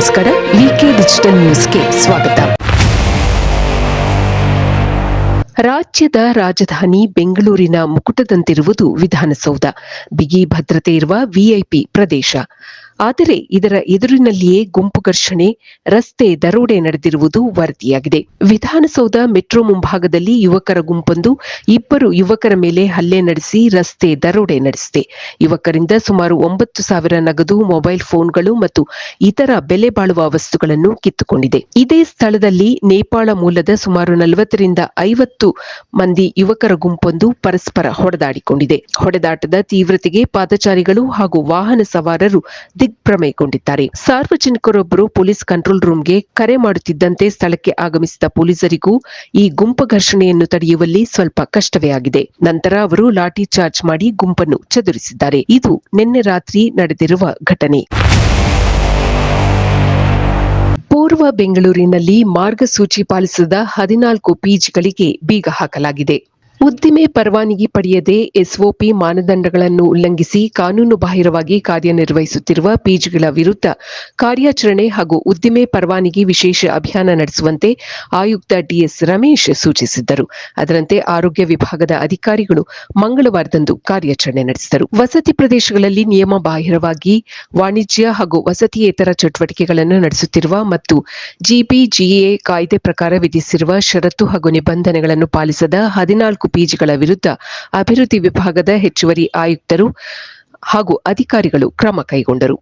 ನಮಸ್ಕಾರ ವಿಕೆ ಡಿಜಿಟಲ್ ನ್ಯೂಸ್ಗೆ ಸ್ವಾಗತ. ರಾಜ್ಯದ ರಾಜಧಾನಿ ಬೆಂಗಳೂರಿನ ಮುಕುಟದಂತಿರುವುದು ವಿಧಾನಸೌಧ. ಬಿಗಿ ಭದ್ರತೆ ಇರುವ ವಿಐಪಿ ಪ್ರದೇಶ. ಆದರೆ ಇದರ ಎದುರಿನಲ್ಲಿಯೇ ಗುಂಪು ಘರ್ಷಣೆ, ರಸ್ತೆ ದರೋಡೆ ನಡೆದಿರುವುದು ವರದಿಯಾಗಿದೆ. ವಿಧಾನಸೌಧ ಮೆಟ್ರೋ ಮುಂಭಾಗದಲ್ಲಿ ಯುವಕರ ಗುಂಪೊಂದು, ಇಬ್ಬರು ಯುವಕರ ಮೇಲೆ ಹಲ್ಲೆ ನಡೆಸಿ ರಸ್ತೆ ದರೋಡೆ ನಡೆಸಿದೆ. ಯುವಕರಿಂದ ಸುಮಾರು ಒಂಬತ್ತು ಸಾವಿರ ನಗದು ಮೊಬೈಲ್ ಫೋನ್ಗಳು ಮತ್ತು ಇತರ ಬೆಲೆ ಬಾಳುವ ವಸ್ತುಗಳನ್ನು ಕಿತ್ತುಕೊಂಡಿದೆ. ಇದೇ ಸ್ಥಳದಲ್ಲಿ ನೇಪಾಳ ಮೂಲದ ಸುಮಾರು ನಲವತ್ತರಿಂದ ಐವತ್ತು ಮಂದಿ ಯುವಕರ ಗುಂಪೊಂದು ಪರಸ್ಪರ ಹೊಡೆದಾಡಿಕೊಂಡಿದೆ. ಹೊಡೆದಾಟದ ತೀವ್ರತೆಗೆ ಪಾದಚಾರಿಗಳು ಹಾಗೂ ವಾಹನ ಸವಾರರು ದಿಗ್ಭ್ರಮೆಗೊಂಡಿದ್ದಾರೆ ಸಾರ್ವಜನಿಕರೊಬ್ಬರು ಪೊಲೀಸ್ ಕಂಟ್ರೋಲ್ ರೂಮ್ಗೆ ಕರೆ ಮಾಡುತ್ತಿದ್ದಂತೆ ಸ್ಥಳಕ್ಕೆ ಆಗಮಿಸಿದ ಪೊಲೀಸರಿಗೂ ಈ ಗುಂಪು ಘರ್ಷಣೆಯನ್ನು ತಡೆಯುವಲ್ಲಿ ಸ್ವಲ್ಪ ಕಷ್ಟವೇ ಆಗಿದೆ. ನಂತರ ಅವರು ಲಾಠಿ ಚಾರ್ಜ್ ಮಾಡಿ ಗುಂಪನ್ನು ಚದುರಿಸಿದ್ದಾರೆ. ಇದು ನಿನ್ನೆ ರಾತ್ರಿ ನಡೆದಿರುವ ಘಟನೆ. ಪೂರ್ವ ಬೆಂಗಳೂರಿನಲ್ಲಿ ಮಾರ್ಗಸೂಚಿ ಪಾಲಿಸದ ಹದಿನಾಲ್ಕು ಪಿಜಿಗಳಿಗೆ ಬೀಗ ಹಾಕಲಾಗಿದೆ. ಉದ್ದಿಮೆ ಪರವಾನಗಿ ಪಡೆಯದೆ ಎಸ್ಒಪಿ ಮಾನದಂಡಗಳನ್ನು ಉಲ್ಲಂಘಿಸಿ ಕಾನೂನು ಬಾಹಿರವಾಗಿ ಕಾರ್ಯನಿರ್ವಹಿಸುತ್ತಿರುವ ಪಿಜಿಗಳ ವಿರುದ್ಧ ಕಾರ್ಯಾಚರಣೆ ಹಾಗೂ ಉದ್ದಿಮೆ ಪರವಾನಗಿ ವಿಶೇಷ ಅಭಿಯಾನ ನಡೆಸುವಂತೆ ಆಯುಕ್ತ ಡಿಎಸ್ ರಮೇಶ್ ಸೂಚಿಸಿದ್ದರು. ಅದರಂತೆ ಆರೋಗ್ಯ ವಿಭಾಗದ ಅಧಿಕಾರಿಗಳು ಮಂಗಳವಾರದಂದು ಕಾರ್ಯಾಚರಣೆ ನಡೆಸಿದರು. ವಸತಿ ಪ್ರದೇಶಗಳಲ್ಲಿ ನಿಯಮ ಬಾಹಿರವಾಗಿ ವಾಣಿಜ್ಯ ಹಾಗೂ ವಸತಿಯೇತರ ಚಟುವಟಿಕೆಗಳನ್ನು ನಡೆಸುತ್ತಿರುವ ಮತ್ತು ಜಿಬಿಜಿಎ ಕಾಯ್ದೆ ಪ್ರಕಾರ ವಿಧಿಸಿರುವ ಷರತ್ತು ಹಾಗೂ ನಿಬಂಧನೆಗಳನ್ನು ಪಾಲಿಸದ ಹದಿನಾಲ್ಕು ಪಿಜಿಗಳ ವಿರುದ್ಧ ಅಭಿವೃದ್ಧಿ ವಿಭಾಗದ ಹೆಚ್ಚುವರಿ ಆಯುಕ್ತರು ಹಾಗೂ ಅಧಿಕಾರಿಗಳು ಕ್ರಮ ಕೈಗೊಂಡರು.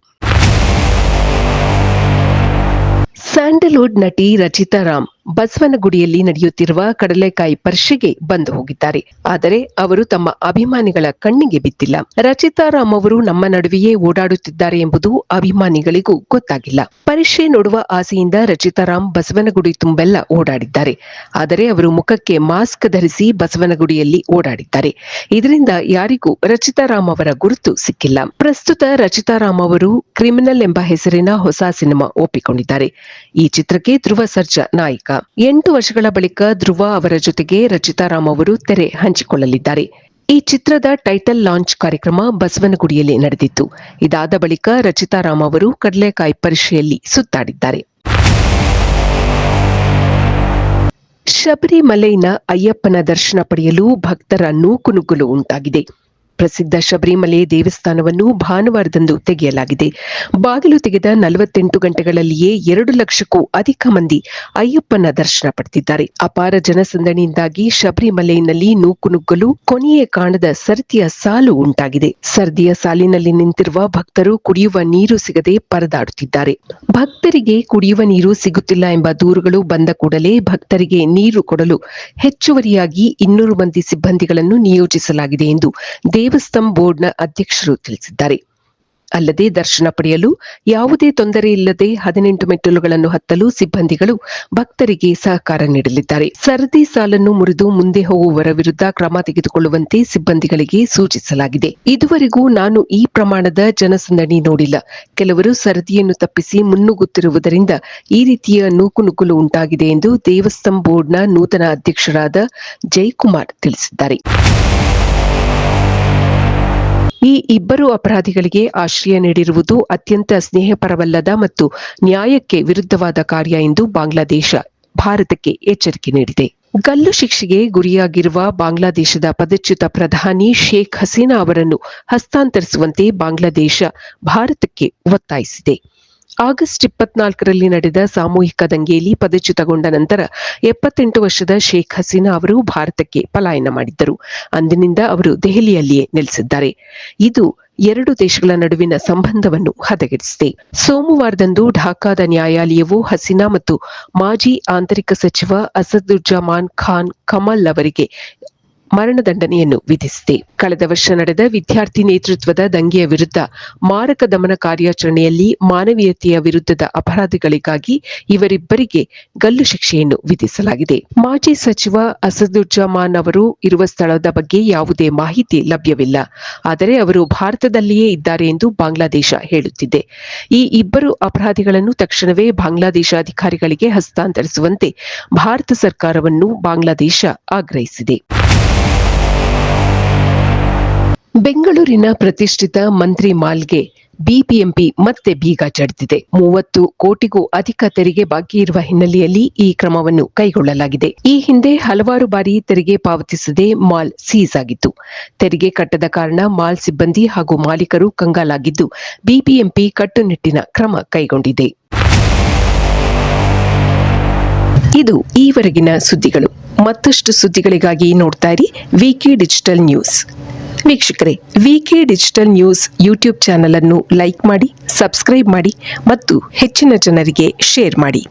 ಸ್ಯಾಂಡಲ್ವುಡ್ ನಟಿ ರಚಿತಾ ರಾಮ್ ಬಸವನಗುಡಿಯಲ್ಲಿ ನಡೆಯುತ್ತಿರುವ ಕಡಲೆಕಾಯಿ ಪರಿಷೆಗೆ ಬಂದು ಹೋಗಿದ್ದಾರೆ. ಆದರೆ ಅವರು ತಮ್ಮ ಅಭಿಮಾನಿಗಳ ಕಣ್ಣಿಗೆ ಬಿದ್ದಿಲ್ಲ. ರಚಿತಾ ರಾಮ್ ಅವರು ನಮ್ಮ ನಡುವೆಯೇ ಓಡಾಡುತ್ತಿದ್ದಾರೆ ಎಂಬುದು ಅಭಿಮಾನಿಗಳಿಗೂ ಗೊತ್ತಾಗಿಲ್ಲ. ಪರಿಷೆ ನೋಡುವ ಆಸೆಯಿಂದ ರಚಿತಾರಾಮ್ ಬಸವನಗುಡಿ ತುಂಬೆಲ್ಲ ಓಡಾಡಿದ್ದಾರೆ. ಆದರೆ ಅವರು ಮುಖಕ್ಕೆ ಮಾಸ್ಕ್ ಧರಿಸಿ ಬಸವನಗುಡಿಯಲ್ಲಿ ಓಡಾಡಿದ್ದಾರೆ. ಇದರಿಂದ ಯಾರಿಗೂ ರಚಿತಾರಾಮ್ ಅವರ ಗುರುತು ಸಿಕ್ಕಿಲ್ಲ. ಪ್ರಸ್ತುತ ರಚಿತಾರಾಮ್ ಅವರು ಕ್ರಿಮಿನಲ್ ಎಂಬ ಹೆಸರಿನ ಹೊಸ ಸಿನಿಮಾ ಒಪ್ಪಿಕೊಂಡಿದ್ದಾರೆ. ಈ ಚಿತ್ರಕ್ಕೆ ಧ್ರುವ ಸರ್ಜಾ ನಾಯಕ ಎಂಟು ವರ್ಷಗಳ ಬಳಿಕ ಧ್ರುವ ಅವರ ಜೊತೆಗೆ ರಚಿತಾ ರಾಮ್ ಅವರು ತೆರೆ ಹಂಚಿಕೊಳ್ಳಲಿದ್ದಾರೆ. ಈ ಚಿತ್ರದ ಟೈಟಲ್ ಲಾಂಚ್ ಕಾರ್ಯಕ್ರಮ ಬಸವನಗುಡಿಯಲ್ಲಿ ನಡೆದಿತ್ತು. ಇದಾದ ಬಳಿಕ ರಚಿತಾ ರಾಮ್ ಅವರು ಕಡಲೆಕಾಯಿ ಪರಿಷೆಯಲ್ಲಿ ಸುತ್ತಾಡಿದ್ದಾರೆ. ಶಬರಿಮಲೈನ ಅಯ್ಯಪ್ಪನ ದರ್ಶನ ಪಡೆಯಲು ಭಕ್ತರ ನೂಕುನುಗ್ಗಲು ಉಂಟಾಗಿದೆ. ಪ್ರಸಿದ್ಧ ಶಬರಿಮಲೆ ದೇವಸ್ಥಾನವನ್ನು ಭಾನುವಾರದಂದು ತೆಗೆಯಲಾಗಿದೆ. ಬಾಗಿಲು ತೆಗೆದ ನಲವತ್ತೆಂಟು ಗಂಟೆಗಳಲ್ಲಿಯೇ ಎರಡು ಲಕ್ಷಕ್ಕೂ ಅಧಿಕ ಮಂದಿ ಅಯ್ಯಪ್ಪನ ದರ್ಶನ ಪಡೆದಿದ್ದಾರೆ. ಅಪಾರ ಜನಸಂದಣಿಯಿಂದಾಗಿ ಶಬರಿಮಲೆಯಲ್ಲಿ ನೂಕುನುಗ್ಗಲು, ಕೊನೆಯೇ ಕಾಣದ ಸರತಿಯ ಸಾಲು ಉಂಟಾಗಿದೆ. ಸರದಿಯ ಸಾಲಿನಲ್ಲಿ ನಿಂತಿರುವ ಭಕ್ತರು ಕುಡಿಯುವ ನೀರು ಸಿಗದೆ ಪರದಾಡುತ್ತಿದ್ದಾರೆ. ಭಕ್ತರಿಗೆ ಕುಡಿಯುವ ನೀರು ಸಿಗುತ್ತಿಲ್ಲ ಎಂಬ ದೂರುಗಳು ಬಂದ ಕೂಡಲೇ ಭಕ್ತರಿಗೆ ನೀರು ಕೊಡಲು ಹೆಚ್ಚುವರಿಯಾಗಿ ಇನ್ನೂರು ಮಂದಿ ಸಿಬ್ಬಂದಿಗಳನ್ನು ನಿಯೋಜಿಸಲಾಗಿದೆ ಎಂದು ದೇವಸ್ಥಾನ ಬೋರ್ಡ್ನ ಅಧ್ಯಕ್ಷರು ತಿಳಿಸಿದ್ದಾರೆ. ಅಲ್ಲದೆ ದರ್ಶನ ಪಡೆಯಲು ಯಾವುದೇ ತೊಂದರೆ ಇಲ್ಲದೆ ಹದಿನೆಂಟು ಮೆಟ್ಟಿಲುಗಳನ್ನು ಹತ್ತಲು ಸಿಬ್ಬಂದಿಗಳು ಭಕ್ತರಿಗೆ ಸಹಕಾರ ನೀಡಲಿದ್ದಾರೆ. ಸರದಿ ಸಾಲನ್ನು ಮುರಿದು ಮುಂದೆ ಹೋಗುವವರ ವಿರುದ್ಧ ಕ್ರಮ ತೆಗೆದುಕೊಳ್ಳುವಂತೆ ಸಿಬ್ಬಂದಿಗಳಿಗೆ ಸೂಚಿಸಲಾಗಿದೆ. ಇದುವರೆಗೂ ನಾನು ಈ ಪ್ರಮಾಣದ ಜನಸಂದಣಿ ನೋಡಿಲ್ಲ. ಕೆಲವರು ಸರದಿಯನ್ನು ತಪ್ಪಿಸಿ ಮುನ್ನುಗ್ಗುತ್ತಿರುವುದರಿಂದ ಈ ರೀತಿಯ ನೂಕುನುಗ್ಗಲು ಉಂಟಾಗಿದೆ ಎಂದು ದೇವಸ್ಥಂ ಬೋರ್ಡ್ನ ನೂತನ ಅಧ್ಯಕ್ಷರಾದ ಜಯಕುಮಾರ್ ತಿಳಿಸಿದ್ದಾರೆ. ಈ ಇಬ್ಬರು ಅಪರಾಧಿಗಳಿಗೆ ಆಶ್ರಯ ನೀಡಿರುವುದು ಅತ್ಯಂತ ಸ್ನೇಹಪರವಲ್ಲದ ಮತ್ತು ನ್ಯಾಯಕ್ಕೆ ವಿರುದ್ಧವಾದ ಕಾರ್ಯ ಎಂದು ಬಾಂಗ್ಲಾದೇಶ ಭಾರತಕ್ಕೆ ಎಚ್ಚರಿಕೆ ನೀಡಿದೆ. ಗಲ್ಲು ಶಿಕ್ಷೆಗೆ ಗುರಿಯಾಗಿರುವ ಬಾಂಗ್ಲಾದೇಶದ ಪದಚ್ಯುತ ಪ್ರಧಾನಿ ಶೇಖ್ ಹಸೀನಾ ಅವರನ್ನು ಹಸ್ತಾಂತರಿಸುವಂತೆ ಬಾಂಗ್ಲಾದೇಶ ಭಾರತಕ್ಕೆ ಒತ್ತಾಯಿಸಿದೆ. ಆಗಸ್ಟ್ ಇಪ್ಪತ್ನಾಲ್ಕರಲ್ಲಿ ನಡೆದ ಸಾಮೂಹಿಕ ದಂಗೆಯಲ್ಲಿ ಪದಚ್ಯುತಗೊಂಡ ನಂತರ ಎಪ್ಪತ್ತೆಂಟು ವರ್ಷದ ಶೇಖ್ ಹಸೀನಾ ಅವರು ಭಾರತಕ್ಕೆ ಪಲಾಯನ ಮಾಡಿದ್ದರು. ಅಂದಿನಿಂದ ಅವರು ದೆಹಲಿಯಲ್ಲಿಯೇ ನೆಲೆಸಿದ್ದಾರೆ. ಇದು ಎರಡು ದೇಶಗಳ ನಡುವಿನ ಸಂಬಂಧವನ್ನು ಹದಗೆಡಿಸಿದೆ. ಸೋಮವಾರದಂದು ಢಾಕಾದ ನ್ಯಾಯಾಲಯವು ಹಸೀನಾ ಮತ್ತು ಮಾಜಿ ಆಂತರಿಕ ಸಚಿವ ಅಸದುಜ್ಜಮಾನ್ ಖಾನ್ ಕಮಲ್ ಅವರಿಗೆ ಮರಣದಂಡನೆಯನ್ನು ವಿಧಿಸಿದೆ. ಕಳೆದ ವರ್ಷ ನಡೆದ ವಿದ್ಯಾರ್ಥಿ ನೇತೃತ್ವದ ದಂಗೆಯ ವಿರುದ್ಧ ಮಾರಕ ದಮನ ಕಾರ್ಯಾಚರಣೆಯಲ್ಲಿ ಮಾನವೀಯತೆಯ ವಿರುದ್ಧದ ಅಪರಾಧಿಗಳಿಗಾಗಿ ಇವರಿಬ್ಬರಿಗೆ ಗಲ್ಲು ಶಿಕ್ಷೆಯನ್ನು ವಿಧಿಸಲಾಗಿದೆ. ಮಾಜಿ ಸಚಿವ ಅಸದುಜ್ಜಮಾನ್ ಅವರು ಇರುವ ಸ್ಥಳದ ಬಗ್ಗೆ ಯಾವುದೇ ಮಾಹಿತಿ ಲಭ್ಯವಿಲ್ಲ. ಆದರೆ ಅವರು ಭಾರತದಲ್ಲಿಯೇ ಇದ್ದಾರೆ ಎಂದು ಬಾಂಗ್ಲಾದೇಶ ಹೇಳುತ್ತಿದೆ. ಈ ಇಬ್ಬರು ಅಪರಾಧಿಗಳನ್ನು ತಕ್ಷಣವೇ ಬಾಂಗ್ಲಾದೇಶ ಅಧಿಕಾರಿಗಳಿಗೆ ಹಸ್ತಾಂತರಿಸುವಂತೆ ಭಾರತ ಸರ್ಕಾರವನ್ನು ಬಾಂಗ್ಲಾದೇಶ ಆಗ್ರಹಿಸಿದೆ. ಬೆಂಗಳೂರಿನ ಪ್ರತಿಷ್ಠಿತ ಮಂತ್ರಿ ಮಾಲ್ಗೆ ಬಿಬಿಎಂಪಿ ಮತ್ತೆ ಬೀಗ ಜಡಿದಿದೆ ಮೂವತ್ತು ಕೋಟಿಗೂ ಅಧಿಕ ತೆರಿಗೆ ಬಾಕಿ ಇರುವ ಹಿನ್ನೆಲೆಯಲ್ಲಿ ಈ ಕ್ರಮವನ್ನು ಕೈಗೊಳ್ಳಲಾಗಿದೆ. ಈ ಹಿಂದೆ ಹಲವಾರು ಬಾರಿ ತೆರಿಗೆ ಪಾವತಿಸದೆ ಮಾಲ್ ಸೀಸ್ ಆಗಿತ್ತು. ತೆರಿಗೆ ಕಟ್ಟದ ಕಾರಣ ಮಾಲ್ ಸಿಬ್ಬಂದಿ ಹಾಗೂ ಮಾಲೀಕರು ಕಂಗಾಲಾಗಿದ್ದು ಬಿಬಿಎಂಪಿ ಕಟ್ಟುನಿಟ್ಟಿನ ಕ್ರಮ ಕೈಗೊಂಡಿದೆ. ಇದು ಈವರೆಗಿನ ಸುದ್ದಿಗಳು. ಮತ್ತಷ್ಟು ಸುದ್ದಿಗಳಿಗಾಗಿ ನೋಡ್ತಾ ಇರಿ ವಿಕೆ ಡಿಜಿಟಲ್ ನ್ಯೂಸ್. ವೀಕ್ಷಕರೇ VK digital news YouTube channel ಅನ್ನು ಲೈಕ್ ಮಾಡಿ ಸಬ್ಸ್ಕ್ರೈಬ್ ಮಾಡಿ ಮತ್ತು ಹೆಚ್ಚಿನ ಜನರಿಗೆ ಶೇರ್ ಮಾಡಿ.